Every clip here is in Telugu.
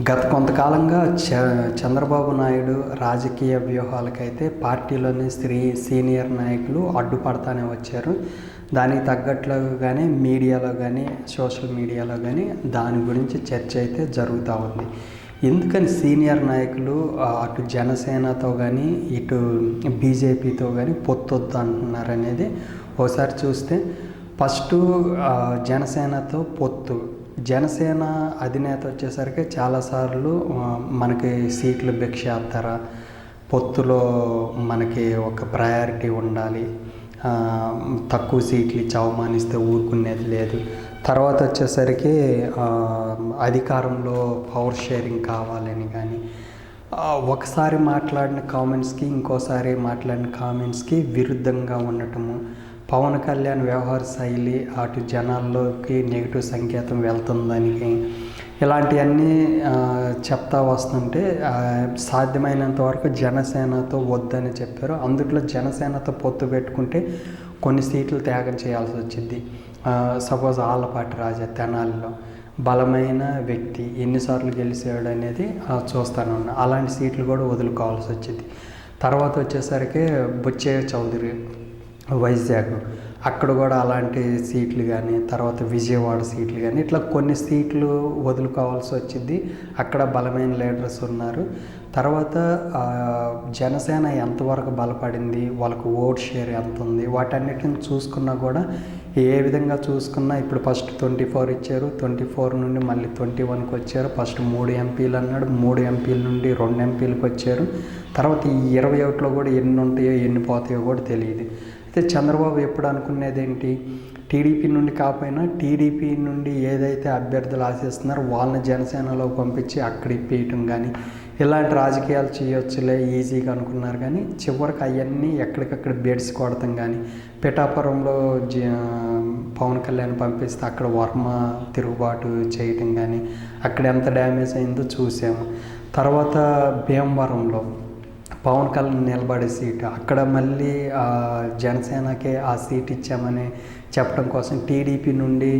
గత కొంతకాలంగా చ చంద్రబాబు నాయుడు రాజకీయ వ్యూహాలకైతే పార్టీలోని స్త్రీ సీనియర్ నాయకులు అడ్డుపడతానే వచ్చారు. దానికి తగ్గట్లుగానే మీడియాలో కానీ సోషల్ మీడియాలో కానీ దాని గురించి చర్చ అయితే జరుగుతూ ఉంది. ఎందుకని సీనియర్ నాయకులు అటు జనసేనతో కానీ ఇటు బీజేపీతో కానీ పొత్తొద్దు అంటున్నారు అనేది ఒకసారి చూస్తే ఫస్ట్ జనసేనతో పొత్తు. జనసేన అధినేత వచ్చేసరికి చాలాసార్లు మనకి సీట్లు భిక్ష వేస్తారా పొత్తులో మనకి ఒక ప్రయారిటీ ఉండాలి. తక్కువ సీట్లు ఇచ్చి అవమానిస్తే ఊరుకునేది లేదు. తర్వాత వచ్చేసరికి అధికారంలో పవర్ షేరింగ్ కావాలని కానీ ఒకసారి మాట్లాడిన కామెంట్స్కి ఇంకోసారి మాట్లాడిన కామెంట్స్కి విరుద్ధంగా ఉండటము పవన్ కళ్యాణ్ వ్యవహార శైలి అటు జనాల్లోకి నెగిటివ్ సంకేతం వెళ్తుందని ఇలాంటివన్నీ చెప్తా వస్తుంటే సాధ్యమైనంత వరకు జనసేనతో వద్దని చెప్పారు. అందుట్లో జనసేనతో పొత్తు పెట్టుకుంటే కొన్ని సీట్లు త్యాగం చేయాల్సి వచ్చింది. సపోజ్ ఆలపాటి రాజా తెనాలిలో బలమైన వ్యక్తి ఎన్నిసార్లు గెలిచాడు అనేది చూస్తాను. అలాంటి సీట్లు కూడా వదులుకోవాల్సి వచ్చింది. తర్వాత వచ్చేసరికి బుచ్చయ్య చౌదరి వైజాగ్. అక్కడ కూడా అలాంటి సీట్లు కానీ తర్వాత విజయవాడ సీట్లు కానీ ఇట్లా కొన్ని సీట్లు వదులుకోవాల్సి వచ్చింది. అక్కడ బలమైన లీడర్స్ ఉన్నారు. తర్వాత జనసేన ఎంతవరకు బలపడింది? వాళ్ళకు ఓట్ షేర్ ఎంత ఉంది వాటన్నిటిని చూసుకున్నా కూడా ఏ విధంగా చూసుకున్నా ఇప్పుడు ఫస్ట్ ట్వంటీ ఫోర్ ఇచ్చారు. ట్వంటీ ఫోర్ నుండి మళ్ళీ ట్వంటీ వన్కి వచ్చారు. ఫస్ట్ మూడు ఎంపీలు అన్నాడు. మూడు ఎంపీల నుండి రెండు ఎంపీలకు వచ్చారు. తర్వాత ఈ ఇరవై ఒకటిలో కూడా ఎన్ని ఉంటాయో ఎన్ని పోతాయో కూడా తెలియదు. అయితే చంద్రబాబు ఎప్పుడు అనుకునేది ఏంటి టీడీపీ నుండి కాకపోయినా టీడీపీ నుండి ఏదైతే అభ్యర్థులు ఆశిస్తున్నారో వాళ్ళని జనసేనలో పంపించి అక్కడ ఇప్పేయటం కానీ ఇలాంటి రాజకీయాలు చేయొచ్చులే ఈజీగా అనుకున్నారు కానీ చివరికి అవన్నీ ఎక్కడికక్కడ బెడ్స్ కొడతాం కానీ పిఠాపురంలో జ పవన్ కళ్యాణ్ పంపిస్తే అక్కడ వర్మ తిరుగుబాటు చేయటం కానీ అక్కడ ఎంత డ్యామేజ్ అయిందో చూసాము. తర్వాత భీమవరంలో పవన్ కళ్యాణ్ నిలబడే సీటు. అక్కడ మళ్ళీ జనసేనకే ఆ సీట్ ఇచ్చామని చెప్పడం కోసం టీడీపీ నుండి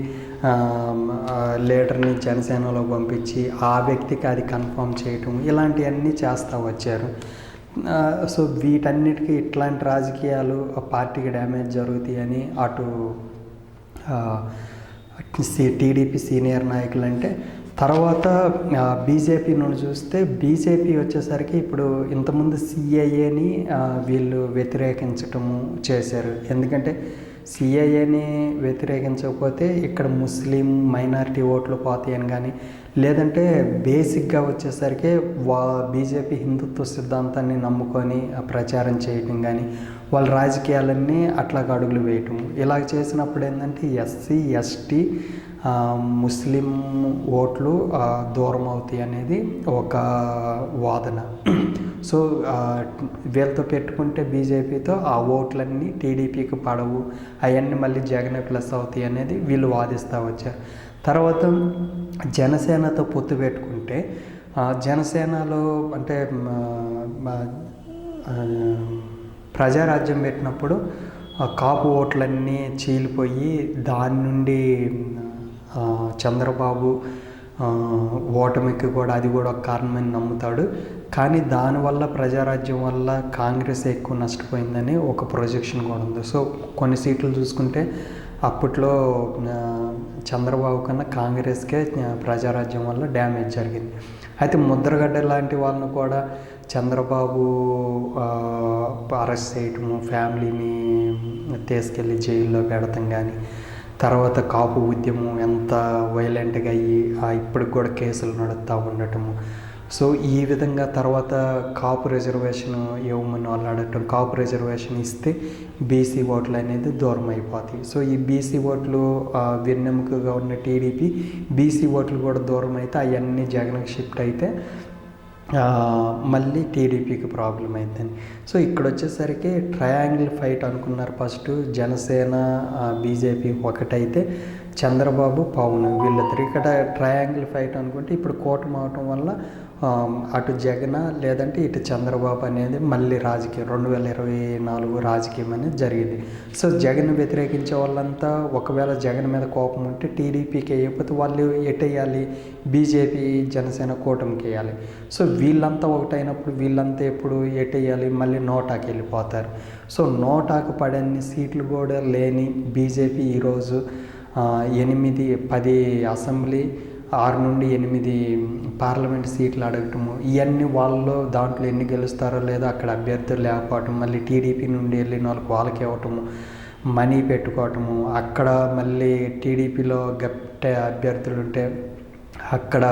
లీడర్ని జనసేనలో పంపించి ఆ వ్యక్తికి అది కన్ఫర్మ్ చేయటం ఇలాంటివన్నీ చేస్తూ వచ్చారు. సో వీటన్నిటికీ ఇట్లాంటి రాజకీయాలు పార్టీకి డ్యామేజ్ జరుగుతాయని అటు టీడీపీ సీనియర్ నాయకులు అంటే తర్వాత బీజేపీ నుండి చూస్తే బీజేపీ వచ్చేసరికి ఇప్పుడు ఇంతకుముందు సిఐఏని వీళ్ళు వ్యతిరేకించటము చేశారు. ఎందుకంటే సిఐఏని వ్యతిరేకించకపోతే ఇక్కడ ముస్లిం మైనారిటీ ఓట్లు పోతాయని కానీ లేదంటే బేసిక్గా వచ్చేసరికి వా బీజేపీ హిందుత్వ సిద్ధాంతాన్ని నమ్ముకొని ప్రచారం చేయటం కానీ వాళ్ళ రాజకీయాలన్నీ అట్లా అడుగులు వేయటం ఇలా చేసినప్పుడు ఏంటంటే ఎస్సీ ఎస్టీ ముస్లిం ఓట్లు దూరం అవుతాయి అనేది ఒక వాదన. సో వీళ్ళతో పెట్టుకుంటే బీజేపీతో ఆ ఓట్లన్నీ టీడీపీకి పడవు అవన్నీ మళ్ళీ జగన్ ప్లస్ అవుతాయి అనేది వీళ్ళు వాదిస్తూ వచ్చారు. తర్వాత జనసేనతో పొత్తు పెట్టుకుంటే జనసేనలో అంటే ప్రజారాజ్యం పెట్టినప్పుడు కాపు ఓట్లన్నీ చీలిపోయి దాని నుండి చంద్రబాబు ఓటమికి కూడా అది కూడా ఒక కారణమని నమ్ముతాడు. కానీ దానివల్ల ప్రజారాజ్యం వల్ల కాంగ్రెస్ ఎక్కువ నష్టపోయిందని ఒక ప్రొజెక్షన్ కూడా ఉంది. సో కొన్ని సీట్లు చూసుకుంటే అప్పట్లో చంద్రబాబు కన్నా కాంగ్రెస్కే ప్రజారాజ్యం వల్ల డ్యామేజ్ జరిగింది. అయితే ముద్రగడ్డ లాంటి వాళ్ళను కూడా చంద్రబాబు అరెస్ట్ చేయటము ఫ్యామిలీని తీసుకెళ్ళి జైల్లో పెడతాం కానీ తర్వాత కాపు ఉద్యమం ఎంత వైలెంట్గా అయ్యి ఇప్పటికి కూడా కేసులు నడుస్తూ ఉండటము. సో ఈ విధంగా తర్వాత కాపు రిజర్వేషన్ ఇవ్వమని వాళ్ళు అడగటం కాపు రిజర్వేషన్ ఇస్తే బీసీ ఓట్లు అనేది దూరం అయిపోతాయి. సో ఈ బీసీ ఓట్లు వెన్నెముకగా ఉన్న టీడీపీ బీసీ ఓట్లు కూడా దూరం అయితే అవన్నీ జగన్కి షిఫ్ట్ అయితే మళ్ళీ టీడీపీకి ప్రాబ్లం అవుతుంది సో ఇక్కడ వచ్చేసరికి ట్రయాంగిల్ ఫైట్ అనుకున్నారు ఫస్ట్ జనసేన బీజేపీ ఒకటైతే చంద్రబాబు పవన్ వీళ్ళిద్దరు. ఇక్కడ ట్రయాంగిల్ ఫైట్ అనుకుంటే ఇప్పుడు కూటమి అవటం వల్ల అటు జగన్ లేదంటే ఇటు చంద్రబాబు అనేది మళ్ళీ రాజకీయం. రెండు వేల ఇరవై నాలుగు రాజకీయం అనేది జరిగింది. సో జగన్ వ్యతిరేకించే వాళ్ళంతా ఒకవేళ జగన్ మీద కోపం ఉంటే టీడీపీకి వేయకపోతే వాళ్ళు ఎటేయాలి బీజేపీ జనసేన కూటమికి వేయాలి. సో వీళ్ళంతా ఒకటైనప్పుడు వీళ్ళంతా ఎప్పుడు ఎటేయాలి మళ్ళీ నోటాకి వెళ్ళిపోతారు. సో నోటాకు పడని సీట్లు కూడా లేని బీజేపీ ఈరోజు ఎనిమిది పది అసెంబ్లీ ఆరు నుండి ఎనిమిది పార్లమెంట్ సీట్లు అడగటము ఇవన్నీ వాళ్ళు దాంట్లో ఎన్ని గెలుస్తారో లేదో అక్కడ అభ్యర్థులు లేకపోవటం మళ్ళీ టీడీపీ నుండి వెళ్ళిన వాళ్ళకి వాళ్ళకి ఇవ్వటము మనీ పెట్టుకోవటము అక్కడ మళ్ళీ టీడీపీలో గట్టే అభ్యర్థులు ఉంటే అక్కడ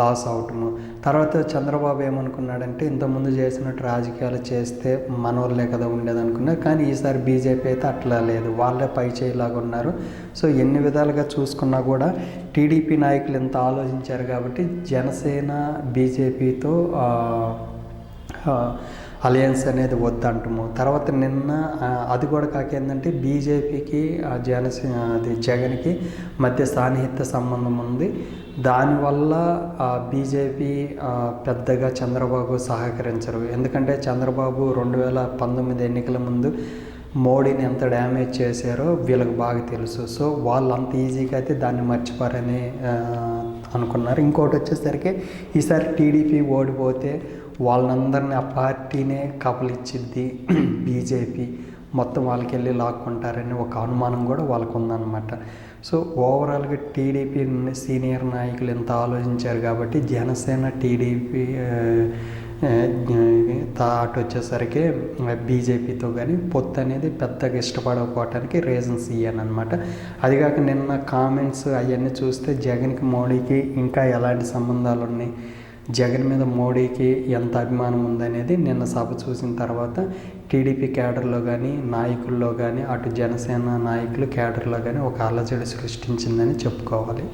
లాస్ అవటము. తర్వాత చంద్రబాబు ఏమనుకున్నాడంటే ఇంతకుముందు చేసినట్టు రాజకీయాలు చేస్తే మనోళ్ళే కదా ఉండేది అనుకున్నారు కానీ ఈసారి బీజేపీ అయితే అట్లా లేదు. వాళ్ళే పై చేయలాగా ఉన్నారు. సో ఎన్ని విధాలుగా చూసుకున్నా కూడా టీడీపీ నాయకులు ఎంత ఆలోచించారు కాబట్టి జనసేన బీజేపీతో అలయన్స్ అనేది వద్దంటము. తర్వాత నిన్న అది కూడా కాక ఏంటంటే బీజేపీకి జనసే అది జగన్కి మధ్య సాన్నిహిత్య సంబంధం ఉంది. దానివల్ల బీజేపీ పెద్దగా చంద్రబాబు సహకరించరు. ఎందుకంటే చంద్రబాబు రెండు వేల పంతొమ్మిది ఎన్నికల ముందు మోడీని ఎంత డ్యామేజ్ చేశారో వీళ్ళకి బాగా తెలుసు. సో వాళ్ళు అంత ఈజీగా అయితే దాన్ని మర్చిపోరని అనుకున్నారు. ఇంకోటి వచ్చేసరికి ఈసారి టీడీపీ ఓడిపోతే వాళ్ళందరినీ ఆ పార్టీనే కబలిచ్చిద్ది బీజేపీ. మొత్తం వాళ్ళకి వెళ్ళి లాక్కుంటారని ఒక అనుమానం కూడా వాళ్ళకు ఉందన్నమాట సో ఓవరాల్గా టీడీపీ సీనియర్ నాయకులు ఎంత ఆలోచించారు కాబట్టి జనసేన టీడీపీ థాట్ వచ్చేసరికి బీజేపీతో కానీ పొత్తు అనేది పెద్దగా ఇష్టపడకపోవటానికి రీజన్స్ ఇయ్యాను అనమాట అదిగాక నిన్న కామెంట్స్ అవన్నీ చూస్తే జగన్కి మోడీకి ఇంకా ఎలాంటి సంబంధాలు ఉన్నాయి జగన్ మీద మోడీకి ఎంత అభిమానం ఉందనేది నిన్న సభ చూసిన తర్వాత టీడీపీ క్యాడర్లో కానీ నాయకుల్లో కానీ అటు జనసేన నాయకులు క్యాడర్లో కానీ ఒక అలజడి సృష్టించిందని చెప్పుకోవాలి.